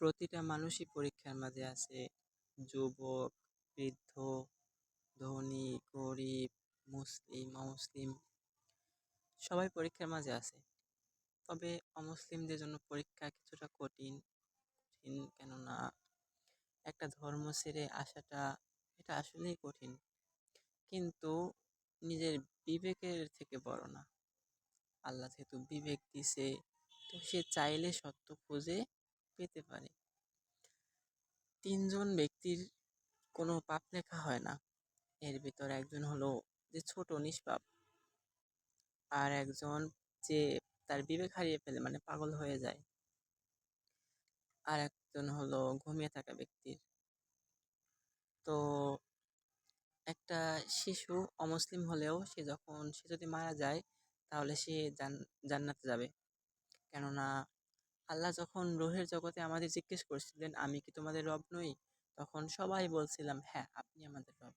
প্রতিটা মানুষই পরীক্ষার মাঝে আছে। যুবক, বৃদ্ধ, ধনী, গরিব, মুসলিম, অমুসলিম, সবাই পরীক্ষার মাঝে আছে। তবে অমুসলিমদের জন্য পরীক্ষা কিছুটা কঠিন কঠিন কেননা একটা ধর্ম ছেড়ে আসাটা, এটা আসলেই কঠিন। কিন্তু নিজের বিবেকের থেকে বড় না। আল্লাহ যেহেতু বিবেক দিছে, তো সে চাইলে সত্য খুঁজে পেতে পারে। তিনজন ব্যক্তির কোনো পাপ লেখা হয় না। এর ভিতর একজন হলো যে ছোট, নিষ্পাপ। আর একজন যে তার বিবেক হারিয়ে ফেলে মানে পাগল হয়ে যায়। আর একজন হলো ঘুমিয়ে থাকা ব্যক্তির। তো একটা শিশু অমুসলিম হলেও সে যখন, সে যদি মারা যায়, তাহলে সে জান্নাতে যাবে। কেননা আল্লাহ যখন রোহের জগতে আমাদের জিজ্ঞেস করছিলেন, আমি কি তোমাদের রব নই? তখন সবাই বলছিলাম হ্যাঁ আপনি আমাদের রব।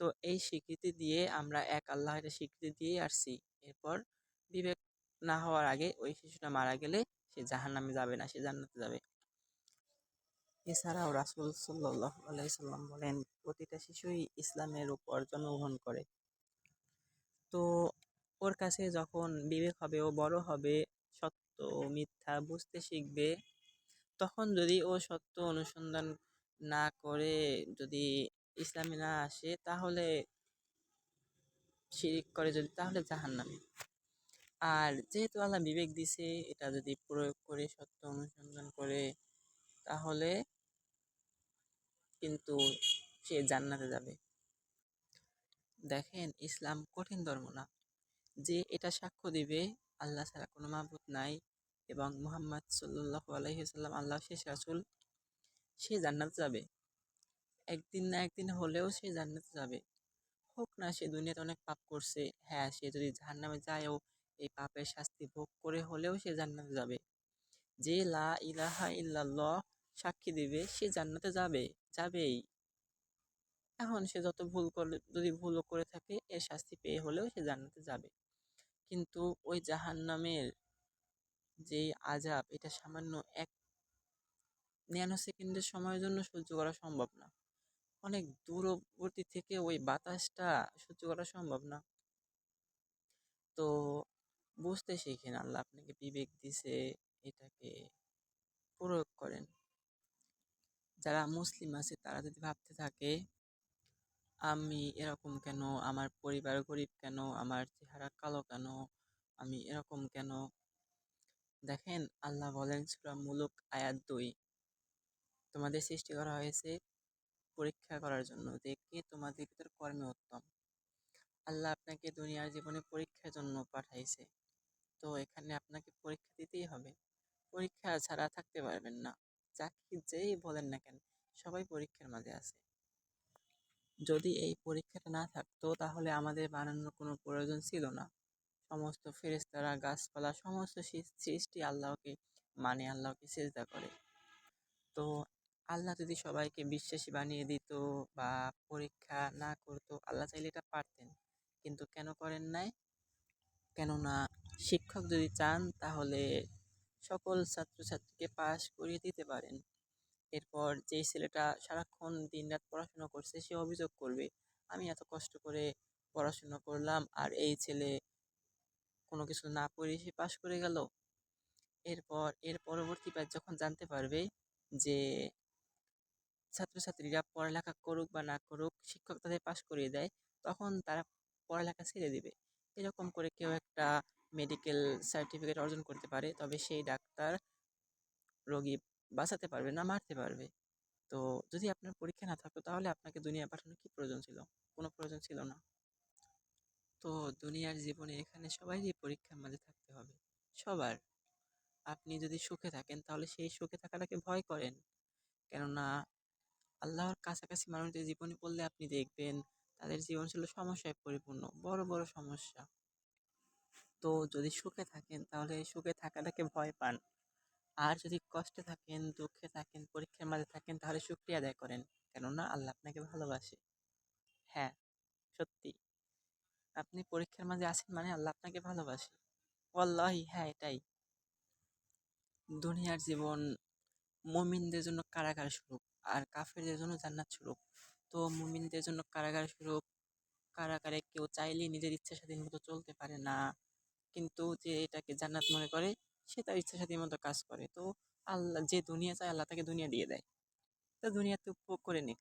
তো এই স্বীকৃতি দিয়ে আমরা এক আল্লাহকে স্বীকৃতি দিয়ে আসছি। এরপর বিবেক না হওয়ার আগে ওই শিশুটা মারা গেলে সে জাহান নামে যাবে না, সে জান্নাতে যাবে। এছাড়াও রাসুল আলাইসাল্লাম বলেন, প্রতিটা শিশুই ইসলামের উপর জন্মগ্রহণ করে। তো ওর কাছে যখন বিবেক হবে ও বড় হবে সত্য ও মিথ্যা বুঝতে শিখবে। তখন যদি ও সত্য অনুসন্ধান না করে, যদি ইসলামে না আসে, তাহলে শিরিক করে যদি, তাহলে জাহান নামে আর যেহেতু আল্লাহ বিবেক দিছে, এটা যদি প্রয়োগ করে, সত্য অনুসন্ধান করে, তাহলে কিন্তু সে জান্নাতে যাবে। দেখেন, ইসলাম কঠিন ধর্ম না। যে এটা সাক্ষ্য দিবে আল্লাহ ছাড়া কোনো মাহবুদ নাই এবং মুহাম্মদ সাল্লাহ আলহিসাল্লাম আল্লাহ শেষ রাসুল, সে জান্নাতে যাবে। একদিন না একদিন হলেও সে জান্নাতে যাবে। হোক না, সে দুনিয়াতে অনেক পাপ করছে। হ্যাঁ সে যদি জাহান নামে যায়ও, এই পাপের শাস্তি ভোগ করে হলেও সে জান্নাতে যাবে। যে লা ইলাহা ইল্লাল্লাহ সাক্ষী দিবে, সে জান্নাতে যাবে, যাবেই। এখন সে যত ভুল করে, যদি ভুলও করে থাকে, এর শাস্তি পেয়ে হলেও সে জান্নাতে যাবে। কিন্তু ওই জাহান নামের যে আজাব এটা সামান্য এক ন্যানো সেকেন্ডের সময়ের জন্য সহ্য করা সম্ভব না। অনেক দূরবর্তী থেকে ওই বাতাসটা সহ্য করা সম্ভব না। তো বুঝতে শিখেন, আল্লাহ আপনাকে বিবেক দিছে, এটাকে প্রয়োগ করেন। যারা মুসলিম আছে, তারা যদি ভাবতে থাকে আমি এরকম কেন? আমার পরিবার গরিব কেন? আমার চেহারা কালো কেন? আমি এরকম কেন? দেখেন, আল্লাহ বলেন সুরা মুলুক আয়াত দুই। তোমাদের সৃষ্টি করা হয়েছে পরীক্ষা করার জন্য। যে কে তোমাদের ভিতর কর্মে উত্তম। আল্লাহ আপনাকে দুনিয়ার জীবনে পরীক্ষার জন্য পাঠাইছে। তো এখানে আপনাকে পরীক্ষা দিতেই হবে। পরীক্ষা ছাড়া থাকতে পারবেন না। যাকে যেই বলেন না কেন, সবাই পরীক্ষার মাঝে আছে। যদি এই পরীক্ষাটা না থাকতো, তাহলে আমাদের বানানোর কোনো প্রয়োজন ছিল না। সমস্ত ফেরেস্তারা গাছপালা, সমস্ত সৃষ্টি আল্লাহকে মানে আল্লাহকে চেষ্টা করে। তো আল্লাহ যদি সবাইকে বিশ্বাসী বানিয়ে দিত বা পরীক্ষা না করতো, আল্লাহ চাইলে এটা পারতেন। কিন্তু কেন করেন নাই? কেননা শিক্ষক যদি চান, তাহলে সকল ছাত্রছাত্রীকে পাশ করিয়ে দিতে পারেন। এরপর যেই ছেলেটা সারাক্ষণ দিন রাত পড়াশোনা করছে, সে অভিযোগ করবে, আমি এত কষ্ট করে পড়াশোনা করলাম আর এই ছেলে কোনো কিছু না পড়ে সে পাশ করে গেল। এরপর, এর পরবর্তী ব্যাচ যখন জানতে পারবে যে ছাত্রছাত্রীরা পড়ালেখা করুক বা না করুক, শিক্ষক তাদের পাশ করিয়ে দেয়, তখন তারা পড়ালেখা ছেড়ে দিবে। এরকম করে কেউ একটা মেডিকেল সার্টিফিকেট অর্জন করতে পারে, তবে সেই ডাক্তার রোগী বাঁচাতে পারবে না মারতে পারবে। তো যদি আপনার পরীক্ষা না থাকতো তাহলে আপনাকে দুনিয়া পাঠানোর কি প্রয়োজন ছিল? কোনো প্রয়োজন ছিল না। তো দুনিয়ার জীবনে এখানে সবাইরই পরীক্ষার মাঝে থাকতে হবে। সবার। আপনি যদি সুখে থাকেন তাহলে সেই সুখে থাকাটাকে ভয় করেন। কেননা আল্লাহর কাছাকাছি মানুষদের জীবনে পড়লে আপনি দেখবেন তাদের জীবন ছিল সমস্যায় পরিপূর্ণ, বড় বড় সমস্যা। তো যদি সুখে থাকেন তাহলে সুখে থাকাটাকে ভয় পান। আর যদি কষ্টে থাকেন, দুঃখে থাকেন, পরীক্ষার মাঝে থাকেন, তাহলে শুক্রিয়া আদায় করেন। কেননা আল্লাহ আপনাকে ভালোবাসে। হ্যাঁ সত্যি। আপনি পরীক্ষার মাঝে আছেন মানে আল্লাহ আপনাকে ভালোবাসে। ওয়াল্লাহি হ্যাঁ এটাই। দুনিয়ার জীবন মুমিনদের জন্য কারাগার স্বরূপ আর কাফেরদের জন্য জান্নাত স্বরূপ। তো মুমিনদের জন্য কারাগার স্বরূপ, কারাগারে কেউ চাইলে নিজের ইচ্ছা স্বাধীন মতো চলতে পারে না। কিন্তু যে এটাকে জান্নাত মনে করে সে তার ইচ্ছা স্বাধীন মতো কাজ করে। তো আল্লাহ যে দুনিয়া চায় আল্লাহ তাকে দুনিয়া দিয়ে দেয়। তো দুনিয়াতে উপভোগ করে নিক।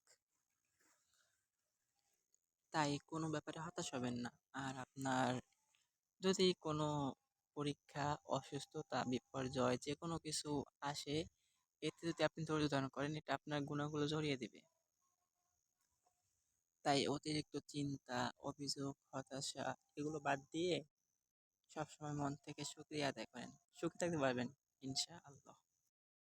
তাই কোনো ব্যাপারে হতাশ হবেন না। আর আপনার যদি কোনো পরীক্ষা, অসুস্থতা, বিপর্যয় যে কোনো কিছু আসে, এতে যদি আপনি ধৈর্য ধারণ করেন, এটা আপনার গুণাগুলো জড়িয়ে দেবে। তাই অতিরিক্ত চিন্তা, অভিযোগ, হতাশা, এগুলো বাদ দিয়ে সবসময় মন থেকে শুক্রিয়া আদায় করেন। সুখী থাকতে পারবেন ইনশা আল্লাহ